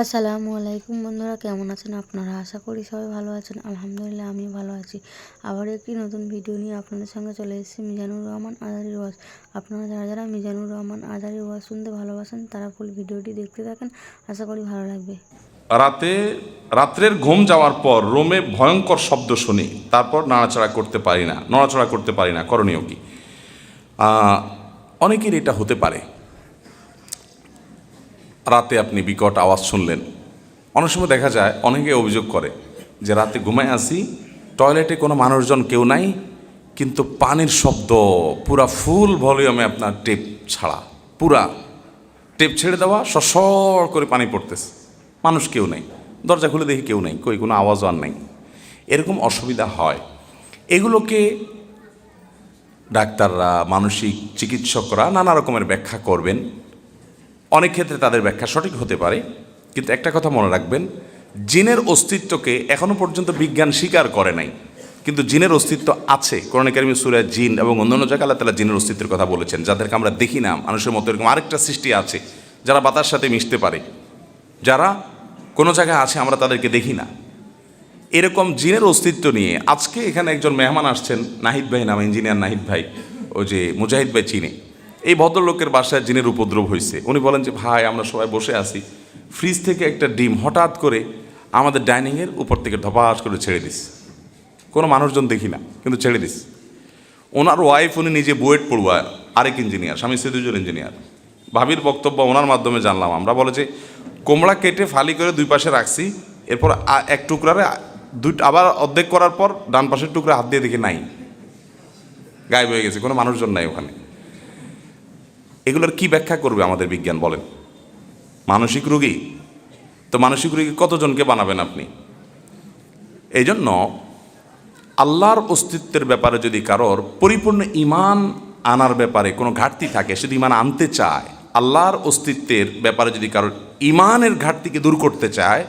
আসসালামু আলাইকুম বন্ধুরা, কেমন আছেন আপনারা? আশা করি সবাই ভালো আছেন। আলহামদুলিল্লাহ আমি ভালো আছি। আবার একটি নতুন ভিডিও নিয়ে আপনাদের সঙ্গে চলে এসেছি, মিজানুর রহমান আজারি ওয়াজ। আপনারা যারা যারা মিজানুর রহমান আজারি ওয়াজ শুনতে ভালোবাসেন, তারা ফুল ভিডিওটি দেখতে থাকেন। আশা করি ভালো লাগবে। রাতে, রাত্রের ঘুম যাওয়ার পর রোমে ভয়ঙ্কর শব্দ শুনি। তারপর নাড়াচাড়া করতে পারি না, নড়াচড়া করতে পারি না। করণীয় কি? অনেকের এটা হতে পারে। রাতে আপনি বিকট আওয়াজ শুনলেন। অনেক সময় দেখা যায় অনেকে অভিযোগ করে যে রাতে ঘুমায় আসি, টয়লেটে কোনো মানুষজন কেউ নাই, কিন্তু পানির শব্দ, পুরা ফুল ভলিউমে আপনার টেপ ছাড়া, পুরা টেপ ছেড়ে দেওয়া সসর করে পানি পড়তেছে। মানুষ কেউ নেই, দরজা খুলে দেখি কেউ নেই, কই কোনো আওয়াজও আর নেই। এরকম অসুবিধা হয়। এগুলোকে ডাক্তাররা, মানসিক চিকিৎসকরা নানা রকমের ব্যাখ্যা করবেন। অনেক ক্ষেত্রে তাদের ব্যাখ্যা সঠিক হতে পারে, কিন্তু একটা কথা মনে রাখবেন, জিনের অস্তিত্বকে এখনও পর্যন্ত বিজ্ঞান স্বীকার করে নাই, কিন্তু জিনের অস্তিত্ব আছে। কোরআন কারিমে সুরায় জিন এবং অন্যান্য জায়গায় আল্লাহ তালা জিনের অস্তিত্বের কথা বলেছেন, যাদেরকে আমরা দেখি না, মানুষের মতো এরকম আরেকটা সৃষ্টি আছে, যারা বাতার সাথে মিশতে পারে। যারা কোনো জায়গায় আছে, আমরা তাদেরকে দেখি না। এরকম জিনের অস্তিত্ব নিয়ে আজকে এখানে একজন মেহমান আসছেন, নাহিদ ভাই নাম, ইঞ্জিনিয়ার নাহিদ ভাই ও যে মুজাহিদ ভাই চিনে। এই ভদ্রলোকের বাসায় জিনের উপদ্রব হয়েছে উনি বলেন যে, ভাই, আমরা সবাই বসে আছি। ফ্রিজ থেকে একটা ডিম হঠাৎ করে আমাদের ডাইনিংয়ের উপর থেকে ধপাস করে ছেড়ে দিস। কোনো মানুষজন দেখি না, কিন্তু ছেড়ে দিস। ওনার ওয়াইফ উনি নিজে বুয়েট পড়ুয়া আরেক ইঞ্জিনিয়ার স্বামী স্ত্রী দুজন ইঞ্জিনিয়ার ভাবির বক্তব্য ওনার মাধ্যমে জানলাম আমরা। বলে যে, কোমড়া কেটে ফালি করে দুই পাশে রাখছি, এরপর এক টুকরারে দুই, আবার অর্ধেক করার পর ডান পাশের টুকরা হাত দিয়ে দেখি নাই। গায়েব হয়ে গেছে, কোনো মানুষজন নাই ওখানে। এগুলোর কি ব্যাখ্যা করবে আমাদের বিজ্ঞান, বলেন? মানসিক রুগী? তো মানসিক রুগী কতজনকে বানাবেন আপনি? এই জন্য আল্লাহর অস্তিত্বের ব্যাপারে যদি কারোর পরিপূর্ণ ইমান আনার ব্যাপারে কোনো ঘাটতি থাকে, সে যদি ইমান আনতে চায়, আল্লাহর অস্তিত্বের ব্যাপারে যদি কারোর ইমানের ঘাটতিকে দূর করতে চায়,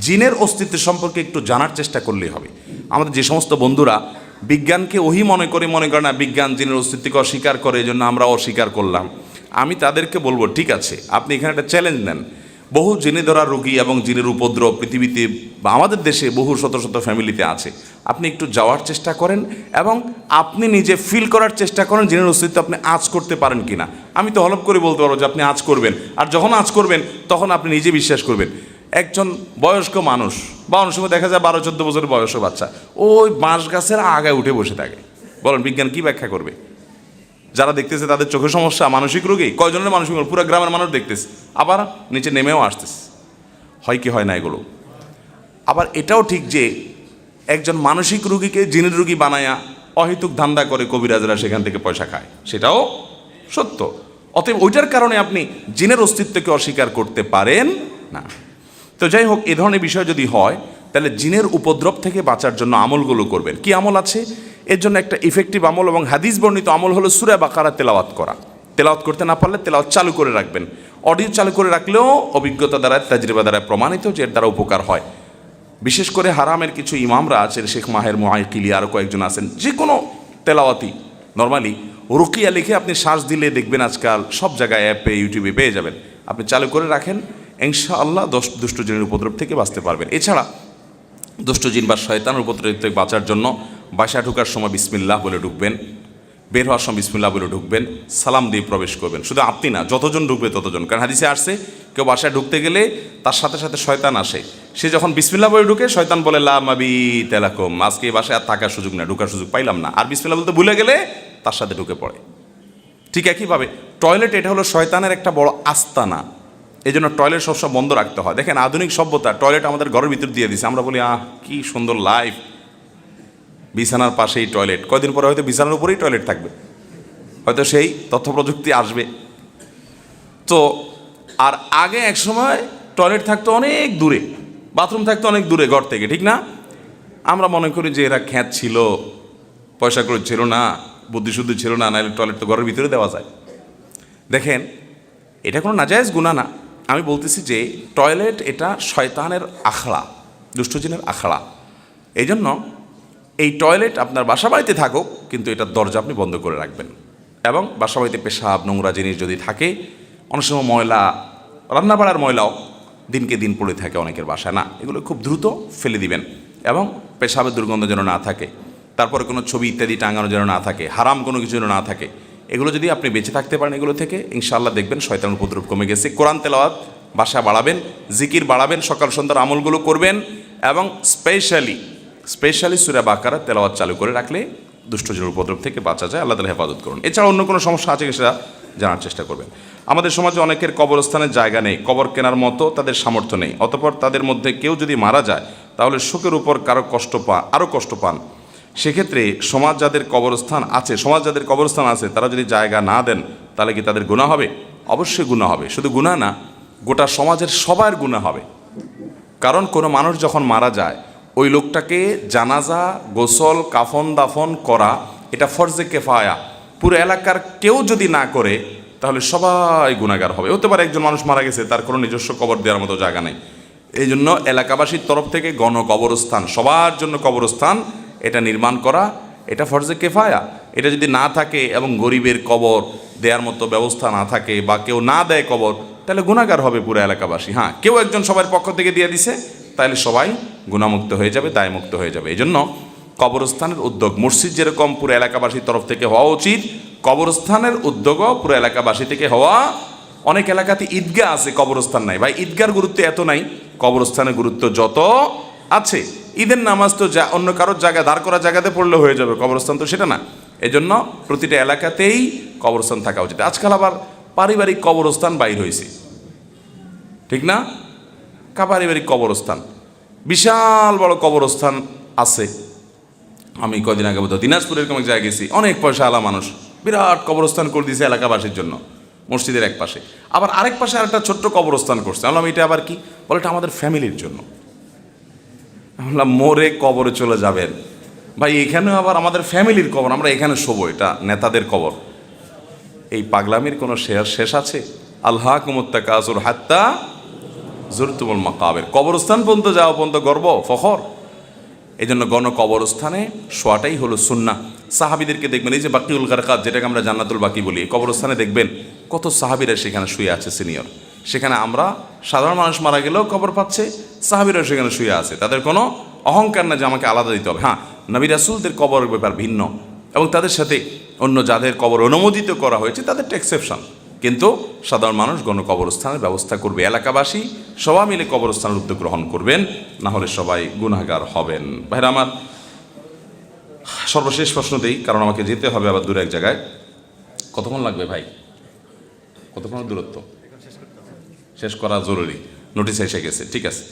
জিনের অস্তিত্ব সম্পর্কে একটু জানার চেষ্টা করলেই হবে। আমাদের যে সমস্ত বন্ধুরা বিজ্ঞানকে ওহি মনে করে মনে করে না, বিজ্ঞান জিনের অস্তিত্বকে অস্বীকার করে এই জন্য আমরা অস্বীকার করলাম। আমি তাদেরকে বলব, ঠিক আছে, আপনি এখানে একটা চ্যালেঞ্জ নেন। বহু জেনে ধরা রোগী এবং জিনের উপদ্রব পৃথিবীতে বা আমাদের দেশে বহু শত শত ফ্যামিলিতে আছে। আপনি একটু যাওয়ার চেষ্টা করেন এবং আপনি নিজে ফিল করার চেষ্টা করেন জিনের অস্তিত্ব আপনি আজ করতে পারেন কিনা। আমি তো হলপ করে বলতে পারব যে আপনি আজ করবেন। আর যখন আজ করবেন, তখন আপনি নিজে বিশ্বাস করবেন। একজন বয়স্ক মানুষ, বা অনেক সময় দেখা যায় বারো, চোদ্দ বছরের বয়স্ক বাচ্চা, ওই বাঁশ গাছের আগায় উঠে বসে থাকে। বলেন, বিজ্ঞান কি ব্যাখ্যা করবে? যারা দেখতেছে তাদের চোখের সমস্যা, মানসিক রোগী, কয়জনের মানসিক? পুরো গ্রামের মানুষ দেখতেছে, আবার নিচে নেমেও আসতেছে। হয় কি, হয় না এগুলো? আবার এটাও ঠিক যে, একজন মানসিক রোগীকে জিনের রোগী বানায়া অহেতুক ধান্দা করে কবিরাজরা সেখান থেকে পয়সা খায়। সেটাও সত্য। অতএব ওইটার কারণে আপনি জিনের অস্তিত্বকে অস্বীকার করতে পারেন না। তো যাই হোক, এ ধরনের বিষয় যদি হয়, তাহলে জিনের উপদ্রব থেকে বাঁচার জন্য আমলগুলো করবেন। কি আমল আছে? এর জন্য একটা ইফেক্টিভ আমল এবং হাদিস বর্ণিত আমল হলো সুরা বাকারা তেলাওয়াত করা। তেলাওয়াত করতে না পারলে তেলাওয়াত চালু করে রাখবেন। অডিও চালু করে রাখলেও অভিজ্ঞতা দ্বারা, তাজরিবা দ্বারা প্রমাণিত যে এর দ্বারা উপকার হয়। বিশেষ করে হারামের কিছু ইমামরা আছেন, শেখ মাহের মোহাইকিলি আরও কয়েকজন আছেন যে কোনো তেলাওয়াতি। নর্মালি রুকিয়া লিখে আপনি শ্বাস দিলে দেখবেন আজকাল সব জায়গায় অ্যাপে ইউটিউবে পেয়ে যাবেন। আপনি চালু করে রাখেন ইনশাআল্লাহ দশ দুষ্টজনের উপদ্রব থেকে বাঁচতে পারবেন। এছাড়া দুষ্টজিন বা শয়তানের উপদ্রব থেকে বাঁচার জন্য বাসা ঢোকার সময় বিসমিল্লাহ বলে ঢুকবেন, বের হওয়ার সময় বিসমিল্লাহ বলে ঢুকবেন, সালাম দিয়ে প্রবেশ করবেন। শুধু আপনি না, যতজন ঢুকবে ততজন। কারণ হাদিসে আসছে, কেউ বাসায় ঢুকতে গেলে তার সাথে সাথে শয়তান আসে। সে যখন বিসমিল্লাহ বলে ঢুকে, শয়তান বলে, লা মাবি তেলাকম আজকে এই বাসায় আর থাকার সুযোগ না ঢুকার সুযোগ পাইলাম না। আর বিসমিল্লাহ বলতে ভুলে গেলে তার সাথে ঢুকে পড়ে। ঠিক একইভাবে, টয়লেট এটা হলো শয়তানের একটা বড় আস্তানা। এই জন্য টয়লেট সবসময় বন্ধ রাখতে হয়। দেখেন আধুনিক সভ্যতা, টয়লেট আমাদের ঘরের ভিতর দিয়ে দিছে। আমরা বলি, আহ, কি সুন্দর লাইফ বিছানার পাশেই টয়লেট। কয়দিন পরে হয়তো বিছানার উপরেই টয়লেট থাকবে। হয়তো সেই তথ্য প্রযুক্তি আসবে। তো, আর আগে এক সময় টয়লেট থাকতো অনেক দূরে। বাথরুম থাকতো অনেক দূরে ঘর থেকে, ঠিক না? আমরা মনে করি যে এরা খ্যাত ছিল। পয়সা করে ছিল না বুদ্ধিশুদ্ধি ছিল না, নাহলে টয়লেট তো ঘরের ভিতরে দেওয়া যায়। দেখেন, এটা কোনো নাজায়েজ গুণা না। আমি বলতেছি যে টয়লেট এটা শয়তানের আখড়া দুষ্টজিনের আখড়া। এই জন্য এই টয়লেট আপনার বাসা বাড়িতে থাকুক, কিন্তু এটার দরজা আপনি বন্ধ করে রাখবেন। এবং বাসা বাড়িতে পেশাব, নোংরা জিনিস যদি থাকে, অনেক সময় ময়লা, রান্নাবাড়ার ময়লাও দিনকে দিন পড়ে থাকে অনেকের বাসায়, না? এগুলো খুব দ্রুত ফেলে দিবেন এবং পেশাবের দুর্গন্ধ যেন না থাকে, তারপরে কোনো ছবি ইত্যাদি টাঙানো যেন না থাকে, হারাম কোনো কিছু যেন না থাকে এগুলো যদি আপনি বেঁচে থাকতে পারেন এগুলো থেকে, ইনশাআল্লাহ দেখবেন শয়তান উপদ্রব কমে গেছে। কোরআন তেলাওয়াত, বাসা বাড়াবেন, জিকির বাড়াবেন, সকাল সন্ধ্যার আমলগুলো করবেন এবং স্পেশালি স্পেশালি সুরা বাকারা তেলাওয়াত চালু করে রাখলে দুষ্টজনের উপদ্রব থেকে বাঁচা যায়, আল্লাহ তালা হেফাজত করুন। এছাড়া অন্য কোনো সমস্যা আছে সেটা জানার চেষ্টা করবেন। আমাদের সমাজে অনেকের কবরস্থানের জায়গা নেই, কবর কেনার মতো তাদের সামর্থ্য নেই, অতপর তাদের মধ্যে কেউ যদি মারা যায়, তাহলে শোকের উপর কারও কষ্ট পা আরও কষ্ট পান। সেক্ষেত্রে সমাজ যাদের কবরস্থান আছে, সমাজ যাদের কবরস্থান আছে, তারা যদি জায়গা না দেন, তাহলে কি তাদের গুণা হবে? অবশ্যই গুণা হবে। শুধু গুণা না, গোটা সমাজের সবার গুণা হবে। কারণ কোনো মানুষ যখন মারা যায়, ওই লোকটাকে জানাজা, গোসল, কাফন দাফন করা, এটা ফরজে কেফায়া। পুরো এলাকার কেউ যদি না করে, তাহলে সবাই গুণাগার হবে। হতে পারে একজন মানুষ মারা গেছে, তার কোনো নিজস্ব কবর দেওয়ার মতো জায়গা নেই। এই জন্য এলাকাবাসীর তরফ থেকে গণকবরস্থান, সবার জন্য কবরস্থান এটা নির্মাণ করা, এটা ফরজে কেফায়া। এটা যদি না থাকে এবং গরিবের কবর দেওয়ার মতো ব্যবস্থা না থাকে বা কেউ না দেয় কবর, তাহলে গুণাগার হবে পুরো এলাকাবাসী। হ্যাঁ কেউ একজন সবার পক্ষ থেকে দিয়ে দিছে, তাহলে সবাই গুণামুক্ত হয়ে যাবে, দায়মুক্ত হয়ে যাবে। এই জন্য কবরস্থানের উদ্যোগ, মসজিদ যেরকম পুরো এলাকাবাসীর তরফ থেকে হওয়া উচিত, কবরস্থানের উদ্যোগও পুরো এলাকাবাসী থেকে হওয়া, অনেক এলাকাতে ঈদগাহ আছে, কবরস্থান নাই। ভাই ঈদগার গুরুত্ব এত নাই, কবরস্থানের গুরুত্ব যত আছে। ঈদের নামাজ তো যা অন্য কারোর জায়গায় দাঁড় করা জায়গাতে পড়লে হয়ে যাবে, কবরস্থান তো সেটা না। এজন্য প্রতিটা এলাকাতেই কবরস্থান থাকা উচিত। আজকাল আবার পারিবারিক কবরস্থান বাইর হয়েছে। ঠিক না? কা পারিবারিক কবরস্থান? বিশাল বড় কবরস্থান আছে। আমি কদিন আগে বোধ দিনাজপুরের এক জায়গায় গেছি। অনেক পয়সা আলা মানুষ। বিরাট কবরস্থান করে দিয়েছে এলাকাবাসীর জন্য, মসজিদের এক পাশে আবার আরেক পাশে আরেকটা ছোট্ট কবরস্থান করছে। আমি এটা আবার কি? বলে, এটা আমাদের ফ্যামিলির জন্য। আমি বললাম মোরে কবরে চলে যাবেন। ভাই, এখানেও আবার আমাদের ফ্যামিলির কবর, আমরা এখানে শোবো, এটা নেতাদের কবর। এই পাগলামির কোনো শেষ শেষ আছে? আল্লাহ কুমত্তা কাজুর হাত্তা জুরতুমুল মাকাবের। কবরস্থান পর্যন্ত যাওয়া পর্যন্ত গর্ব, ফখর। এই জন্য গণ কবরস্থানে শোয়াটাই হলো সুন্না সাহাবিদেরকে দেখবেন, এই যে বাকিউল গারকাত, যেটাকে আমরা জান্নাতুল বাকি বলি কবরস্থানে দেখবেন কত সাহাবিরা সেখানে শুয়ে আছে, সিনিয়র। সেখানে আমরা সাধারণ মানুষ মারা গেলেও খবর পাচ্ছে সাহাবিরা সেখানে শুয়ে আছে। তাদের কোনো অহংকার না যে আমাকে আলাদা দিতে হবে। হ্যাঁ নবী রাসুলদের কবর ব্যাপার ভিন্ন এবং তাদের সাথে অন্য যাদের কবর অনুমোদিত করা হয়েছে, তাদের এক্সেপশন কিন্তু সাধারণ মানুষ গণ কবরস্থানের ব্যবস্থা করবে। এলাকাবাসী সবাই মিলে কবরস্থানের উদ্যোগ গ্রহণ করবেন, না হলে সবাই গুনাহগার হবেন। ভাইরা আমার, সর্বশেষ প্রশ্ন দেই, কারণ আমাকে যেতে হবে আবার দূরে এক জায়গায়। কতক্ষণ লাগবে ভাই? কতক্ষণ দূরত্ব? শেষ করা জরুরি। নোটিশ এসে গেছে, ঠিক আছে।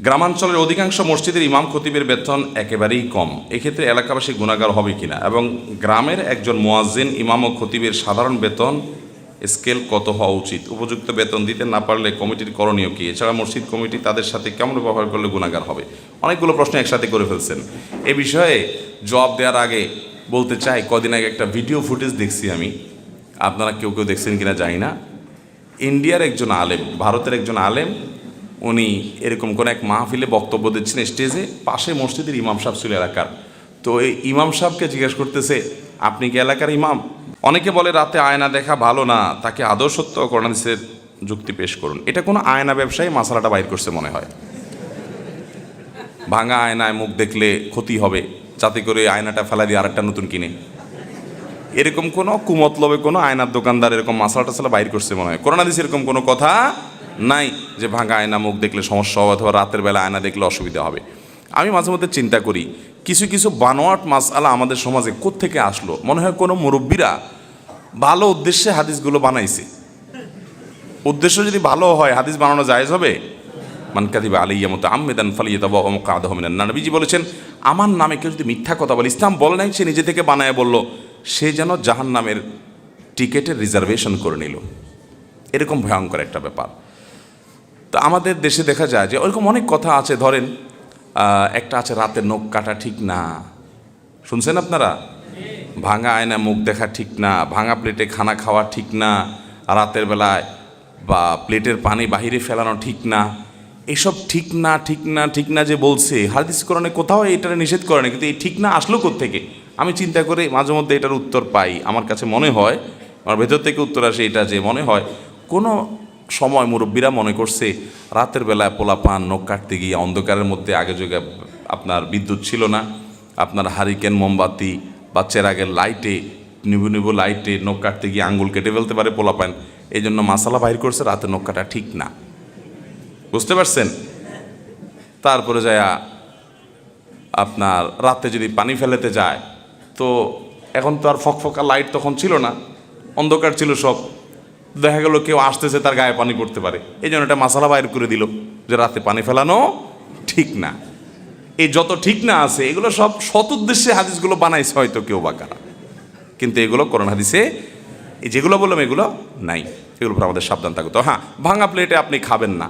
গ্রামাঞ্চলের অধিকাংশ মসজিদের ইমাম খতিবের বেতন একেবারেই কম। এক্ষেত্রে এলাকাবাসী গুণাগার হবে কিনা? এবং গ্রামের একজন মোয়াজ্জিন, ইমাম ও খতিবের সাধারণ বেতন স্কেল কত হওয়া উচিত? উপযুক্ত বেতন দিতে না পারলে কমিটির করণীয় কি? এছাড়া মসজিদ কমিটি তাদের সাথে কেমন ব্যবহার করলে গুণাগার হবে? অনেকগুলো প্রশ্ন একসাথে করে ফেলছেন। এ বিষয়ে জবাব দেওয়ার আগে বলতে চাই, কদিন আগে একটা ভিডিও ফুটেজ দেখছি আমি। আপনারা কেউ কেউ দেখছেন কিনা জানি না। ইন্ডিয়ার একজন আলেম, ভারতের একজন আলেম, উনি এরকম কোন এক মাহফিলে বক্তব্য দিচ্ছেন স্টেজে, পাশে মসজিদের ইমাম সাহেব ছিল এলাকার। তো এই ইমাম সাহেবকে জিজ্ঞেস করতেছে, আপনি কি এলাকার ইমাম? অনেকে বলে, রাতে আয়না দেখা ভালো না, তাকে আদৌ সত্য করোনাদিসের যুক্তি পেশ করুন। এটা কোনো আয়না ব্যবসায়ী মশালাটা বাইর করছে মনে হয়। ভাঙা আয়নায় মুখ দেখলে ক্ষতি হবে, যাতে করে আয়নাটা ফেলা দিয়ে আরেকটা নতুন কিনে। এরকম কোনো কুমতলবে কোনো আয়নার দোকানদার এরকম মাসালা টাসালা বাইর করছে মনে হয়। করোনা দিস এরকম কোনো কথা নাই যে ভাঙা আয়না, মুখ দেখলে সমস্যা হবে অথবা রাতের বেলা আয়না দেখলে অসুবিধা হবে। আমি মাঝে মধ্যে চিন্তা করি, কিছু কিছু বানোয়াট মাসালা আমাদের সমাজে কোত্থেকে আসলো? মনে হয় কোনো মুরব্বীরা ভালো উদ্দেশ্যে হাদিসগুলো বানাইছে। উদ্দেশ্য যদি ভালো হয়, হাদিস বানানো জায়েজ হবে? মান কাদিবা আলাইয়া মতো আমেদান ফালিয়ে তবা কাদ হমিনান না নবীজি বলেছেন, আমার নামে কেউ যদি মিথ্যা কথা বলে, ইসলাম বলে নাই, সে নিজে থেকে বানায় বলল সে যেন জাহান নামের টিকেটের রিজার্ভেশন করে নিল। এরকম ভয়ঙ্কর একটা ব্যাপার। তো আমাদের দেশে দেখা যায় যে ওরকম অনেক কথা আছে, ধরেন একটা আছে, রাতে নখ কাটা ঠিক না। শুনছেন আপনারা? ভাঙা আয়না মুখ দেখা ঠিক না, ভাঙা প্লেটে খানা খাওয়া ঠিক না, রাতের বেলায় বা প্লেটের পানি বাহিরে ফেলানো ঠিক না। এসব ঠিক না ঠিক না ঠিক না যে বলছে, হাদিস করণে কোথাও এটা নিষেধ করে না কিন্তু এই ঠিক না আসলো থেকে আমি চিন্তা করে মাঝে মধ্যে এটার উত্তর পাই। আমার কাছে মনে হয়, আমার ভেতর থেকে উত্তর আসে এটা যে মনে হয়, কোনো সময় মুরব্বীরা মনে করছে, রাতের বেলায় পোলাপান নখ কাটতে গিয়ে অন্ধকারের মধ্যে আগে যোগে আপনার বিদ্যুৎ ছিল না, আপনার হারিকেন মোমবাতি বা চেরাগের লাইটে নিবু নিবু লাইটে নখ কাটতে গিয়ে আঙ্গুল কেটে ফেলতে পারে পোলাপান এই জন্য মাসালা বাইর করছে, রাতে নখ কাটা ঠিক না। বুঝতে পারছেন? তারপরে যায় আপনার রাতে যদি পানি ফেলেতে যায় তো এখন তো আর ফকফকা লাইট তখন ছিল না, অন্ধকার ছিল সব। দেখা গেল কেউ আসতেছে, তার গায়ে পানি পড়তে পারে। এই জন্য এটা মাসালা বাইর করে দিল যে রাতে পানি ফেলানো ঠিক না। এই যত ঠিক না আছে, এগুলো সব সৎ উদ্দেশ্যে হাদিসগুলো বানাইছে হয়তো কেউ বা কারা। কিন্তু এগুলো করোনা হাদিসে, এই যেগুলো বললাম এগুলো নাই। এগুলো আমাদের সাবধান থাকতো হ্যাঁ ভাঙা প্লেটে আপনি খাবেন না।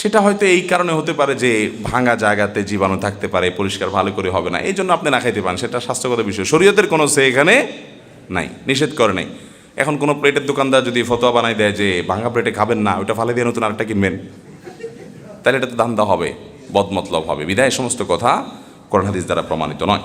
সেটা হয়তো এই কারণে হতে পারে যে ভাঙা জায়গাতে জীবাণু থাকতে পারে, পরিষ্কার ভালো করে হবে না। এই জন্য আপনি না খাইতে পারেন, সেটা স্বাস্থ্যগত বিষয়। শরীয়তের কোনো সে এখানে নাই, নিষেধ করে নাই। এখন কোনো প্লেটের দোকানদার যদি ফতোয়া বানাই দেয় যে ভাঙা প্লেটে খাবেন না, ওটা ফালে দিয়ে নতুন আরেকটা কিনবেন, তাহলে এটা তো ধান্দা হবে, বদমতলব হবে। বিদায় সমস্ত কথা করোনা হাদিস দ্বারা প্রমাণিত নয়।